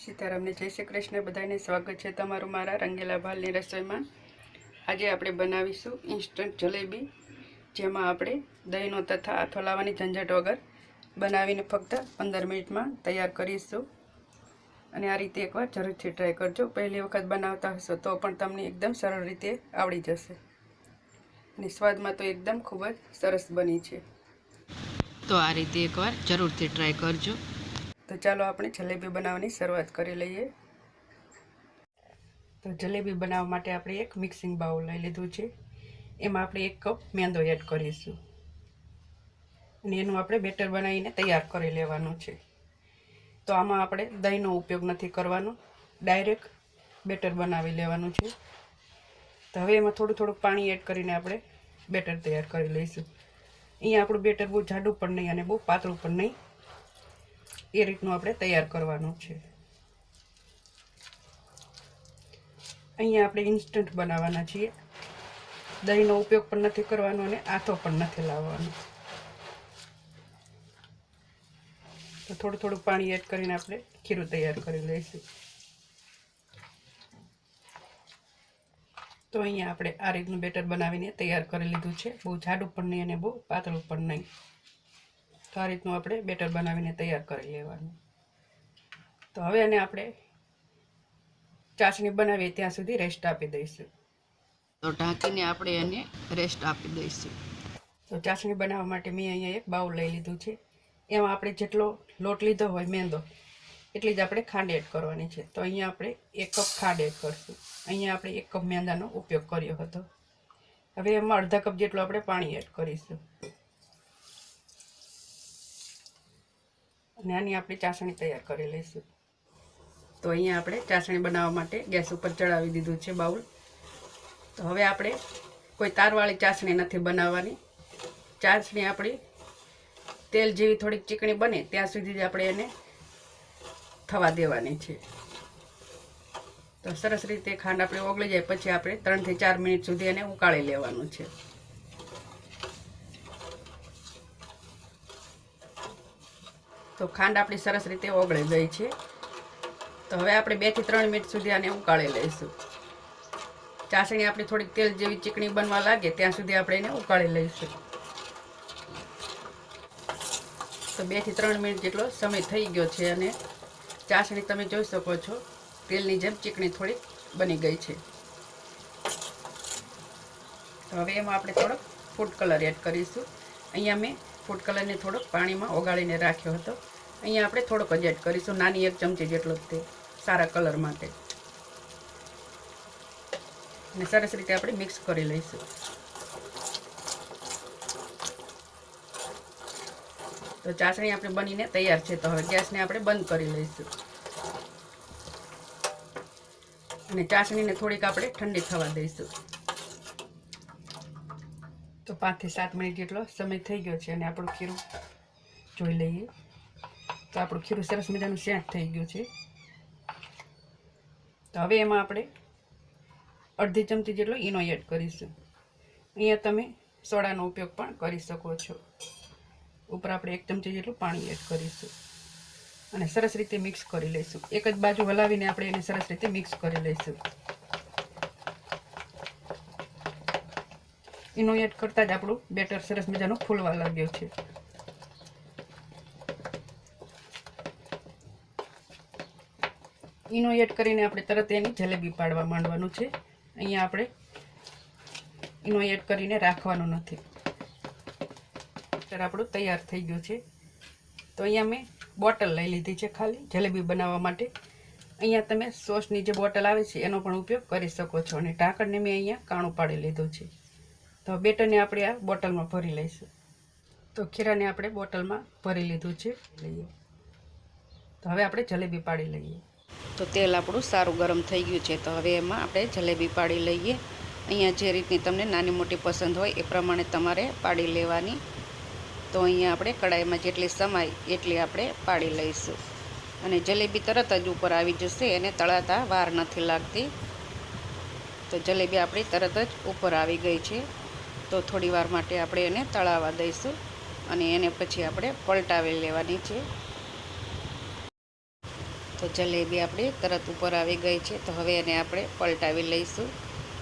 સીતારામને જય શ્રી કૃષ્ણ, બધાને સ્વાગત છે તમારું મારા રંગેલા ભાલની રસોઈમાં. આજે આપણે બનાવીશું ઇન્સ્ટન્ટ જલેબી, જેમાં આપણે દહીંનો તથા હાથો લાવવાની ઝંઝટ વગર બનાવીને ફક્ત પંદર મિનિટમાં તૈયાર કરીશું. અને આ રીતે એકવાર જરૂરથી ટ્રાય કરજો. પહેલી વખત બનાવતા હશો તો પણ તમને એકદમ સરળ રીતે આવડી જશે. અને સ્વાદમાં તો એકદમ ખૂબ જ સરસ બની છે. તો આ રીતે એકવાર જરૂરથી ટ્રાય કરજો. તો ચાલો આપણે જલેબી બનાવવાની શરૂઆત કરી લઈએ. તો જલેબી બનાવવા માટે આપણે એક મિક્સિંગ બાઉલ લઈ લીધું છે. એમાં આપણે એક કપ મેંદો એડ કરીશું. અને એનું આપણે બેટર બનાવીને તૈયાર કરી લેવાનું છે. તો આમાં આપણે દહીંનો ઉપયોગ નથી કરવાનો. ડાયરેક્ટ બેટર બનાવી લેવાનું છે. તો હવે એમાં થોડું થોડુંક પાણી એડ કરીને આપણે બેટર તૈયાર કરી લઈશું. અહીંયા આપણું બેટર બહુ જાડું પણ નહીં અને બહુ પાતળું પણ નહીં. એ રીતનું આપણે તૈયાર કરવાનું છે. અહીંયા આપણે ઇન્સ્ટન્ટ બનાવવાના છીએ. દહીંનો ઉપયોગ પણ નથી કરવાનો અને આથો પણ નથી લાવવાનો. તો થોડું થોડું પાણી એડ કરીને આપણે ખીરું તૈયાર કરી લઈશું. તો અહીંયા આપણે આ રીતનું બેટર બનાવીને તૈયાર કરી લીધું છે. બહુ જાડું પણ નહીં અને બહુ પાતળું પણ નહીં. તો આ રીતનું આપણે બેટર બનાવીને તૈયાર કરી લેવાનું. તો હવે એને આપણે ચાસણી બનાવીએ ત્યાં સુધી રેસ્ટ આપી દઈશું. તો ઢાંકીને આપણે એને રેસ્ટ આપી દઈશું. તો ચાસણી બનાવવા માટે મેં અહીંયા એક બાઉલ લઈ લીધું છે. એમાં આપણે જેટલો લોટ લીધો હોય મેંદો એટલી જ આપણે ખાંડ એડ કરવાની છે. તો અહીંયા આપણે એક કપ ખાંડ એડ કરશું. અહીંયા આપણે એક કપ મેંદાનો ઉપયોગ કર્યો હતો. હવે એમાં અડધા કપ જેટલું આપણે પાણી એડ કરીશું. અને આની આપણે ચાસણી તૈયાર કરી લઈશું. તો અહીંયા આપણે ચાસણી બનાવવા માટે ગેસ ઉપર ચડાવી દીધું છે બાઉલ. તો હવે આપણે કોઈ તારવાળી ચાસણી નથી બનાવવાની. ચાસણી આપણી તેલ જેવી થોડીક ચીકણી બને ત્યાં સુધી જ આપણે એને થવા દેવાની છે. તો સરસ રીતે ખાંડ આપણે ઓગળી જાય, પછી આપણે ત્રણથી ચાર મિનિટ સુધી એને ઉકાળી લેવાનું છે. તો ખાંડ આપણી સરસ રીતે ઓગળી ગઈ છે. તો હવે આપણે બેથી ત્રણ મિનિટ સુધી આને ઉકાળી લઈશું. ચાસણી આપણી થોડીક તેલ જેવી ચીકણી બનવા લાગે ત્યાં સુધી આપણે એને ઉકાળી લઈશું. તો બેથી ત્રણ મિનિટ જેટલો સમય થઈ ગયો છે અને ચાસણી તમે જોઈ શકો છો, તેલની જેમ ચીકણી થોડીક બની ગઈ છે. તો હવે એમાં આપણે થોડોક ફૂડ કલર એડ કરીશું. અહીંયા મેં ફૂડ કલરને થોડોક પાણીમાં ઓગાળીને રાખ્યો હતો. અહીંયા આપણે થોડોક જ કરીશું. નાની એક ચમચી જેટલો તે સારા કલર માટે. અને સરસ રીતે આપણે મિક્સ કરી લઈશું. તો ચાસણી આપણે બનીને તૈયાર છે. તો હવે ગેસને આપણે બંધ કરી લઈશું. અને ચાસણીને થોડીક આપણે ઠંડી થવા દઈશું. તો પાંચથી સાત મિનિટ જેટલો સમય થઈ ગયો છે અને આપણું ખીરું જોઈ લઈએ. તો આપણું ખીરું સરસ મજાનું સેટ થઈ ગયું છે. તો હવે એમાં આપણે અડધી ચમચી જેટલો ઈનો એડ કરીશું. અહીંયા તમે સોડાનો ઉપયોગ પણ કરી શકો છો. ઉપર આપણે એક ચમચી જેટલું પાણી એડ કરીશું. અને સરસ રીતે મિક્સ કરી લઈશું. એક જ બાજુ હલાવીને આપણે એને સરસ રીતે મિક્સ કરી લઈશું. ઈનો એડ કરતાં જ આપણું બેટર સરસ મજાનું ફૂલવા લાગ્યો છે. ઈનો એડ કરીને આપણે તરત એની જલેબી પાડવા માંડવાનું છે. અહીંયા આપણે ઈનો એડ કરીને રાખવાનું નથી. અત્યારે આપણું તૈયાર થઈ ગયું છે. તો અહીંયા મેં બોટલ લઈ લીધી છે ખાલી, જલેબી બનાવવા માટે. અહીંયા તમે સોસની જે બોટલ આવે છે, એનો પણ ઉપયોગ કરી શકો છો. અને ઢાંકણને મેં અહીંયા કાણું પાડી લીધું છે. તો બેટરને આપણે આ બોટલમાં ભરી લઈશું. તો ખીરાને આપણે બોટલમાં ભરી લીધું છે. લઈએ. તો હવે આપણે જલેબી પાડી લઈએ. તો તેલ આપણું સારું ગરમ થઈ ગયું છે. તો હવે એમાં આપણે જલેબી પાડી લઈએ. અહીંયા જે રીતની તમને નાની મોટી પસંદ હોય એ પ્રમાણે તમારે પાડી લેવાની. તો અહીંયા આપણે કડાઈમાં જેટલી સમાય એટલી આપણે પાડી લઈશું. અને જલેબી તરત જ ઉપર આવી જશે, એને તળાતા વાર નથી લાગતી. તો જલેબી આપણી તરત જ ઉપર આવી ગઈ છે. તો થોડી માટે આપણે એને તળાવવા દઈશું અને એને પછી આપણે પલટાવી લેવાની છે. તો જલેબી આપણી તરત ઉપર આવી ગઈ છે. તો હવે એને આપણે પલટાવી લઈશું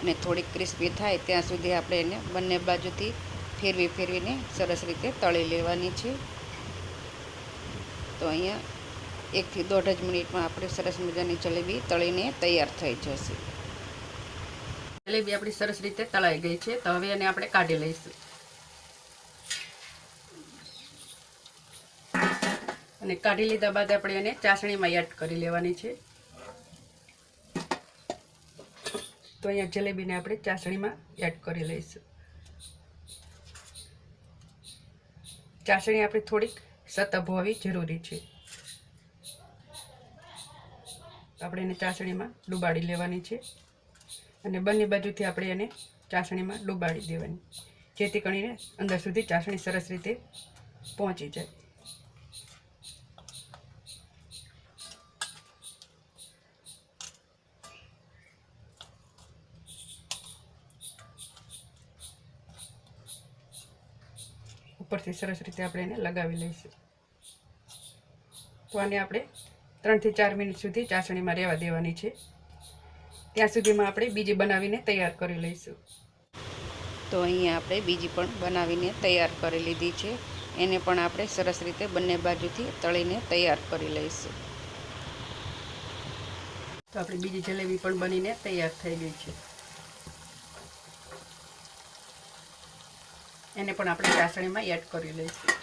અને થોડીક ક્રિસ્પી થાય ત્યાં સુધી આપણે એને બંને બાજુથી ફેરવી ફેરવીને સરસ રીતે તળી લેવાની છે. તો અહીંયા એકથી દોઢ જ મિનિટમાં આપણે સરસ મજાની જલેબી તળીને તૈયાર થઈ જશે. જલેબી આપણી સરસ રીતે તળાઈ ગઈ છે. તો હવે એને આપણે કાઢી લઈશું. અને કાઢી લીધા બાદ આપણે એને ચાસણીમાં એડ કરી લેવાની છે. તો અહીંયા જલેબીને આપણે ચાસણીમાં એડ કરી લઈશું. ચાસણી આપણે થોડીક સતત હોવી જરૂરી છે. આપણે એને ચાસણીમાં ડુબાડી લેવાની છે. અને બંને બાજુથી આપણે એને ચાસણીમાં ડુબાડી દેવાની, જેથી કરીને અંદર સુધી ચાસણી સરસ રીતે પહોંચી જાય. ઉપરથી સરસ રીતે આપણે એને લગાવી લઈશું. તો આને આપણે ત્રણથી ચાર મિનિટ સુધી ચાસણીમાં રહેવા દેવાની છે. ત્યાં સુધીમાં આપણે બીજી બનાવીને તૈયાર કરી લઈશું. તો અહીંયા આપણે બીજી પણ બનાવીને તૈયાર કરી લીધી છે. એને પણ આપણે સરસ રીતે બંને બાજુથી તળીને તૈયાર કરી લઈશું. તો આપણી બીજી જલેબી પણ બનીને તૈયાર થઈ ગઈ છે. એને પણ આપણે ચાસણીમાં એડ કરી લઈશું.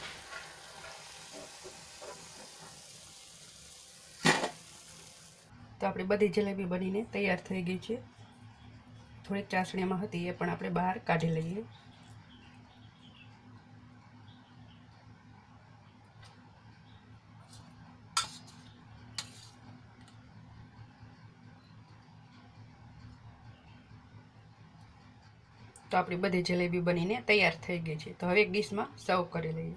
તો આપણી બધી જલેબી બનીને તૈયાર થઈ ગઈ છે. થોડીક ચાસણીમાં હતી એ પણ આપણે બહાર કાઢી લઈએ. તો આપણી બધી જલેબી બનીને તૈયાર થઈ ગઈ છે. તો હવે એક ડીશમાં સર્વ કરી લઈએ.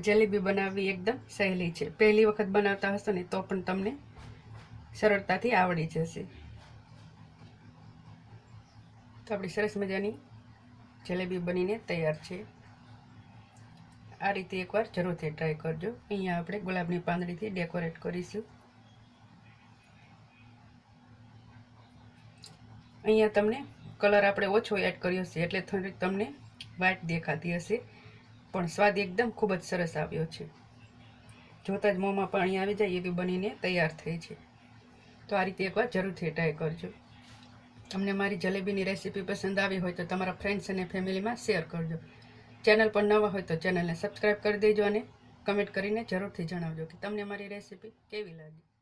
જલેબી બનાવવી એકદમ સહેલી છે. પહેલી વખત બનાવતા હશો ને તો પણ તમને સરળતાથી આવડી જશે. તો આપણી સરસ મજાની જલેબી બનીને તૈયાર છે. આ રીતે એકવાર જરૂરથી ટ્રાય કરજો. અહીંયા આપણે ગુલાબની પાંદડીથી ડેકોરેટ કરીશું. અહીંયા તમને કલર આપણે ઓછો એડ કર્યો છે એટલે થોડીક તમને વ્હાઈટ દેખાતી હશે. પણ સ્વાદ એકદમ ખૂબ જ સરસ આવ્યો છે. જોતાં જ મોંમાં પાણી આવી જાય એવી બનીને તૈયાર થઈ છે. તો આ રીતે એકવાર જરૂરથી ટ્રાય કરજો. તમને મારી જલેબીની રેસીપી પસંદ આવી હોય તો તમારા ફ્રેન્ડ્સ અને ફેમિલીમાં શેર કરજો. ચેનલ પર નવા હોય તો ચેનલને સબસ્ક્રાઈબ કરી દેજો અને કમેન્ટ કરીને જરૂરથી જણાવજો કે તમને મારી રેસીપી કેવી લાગી.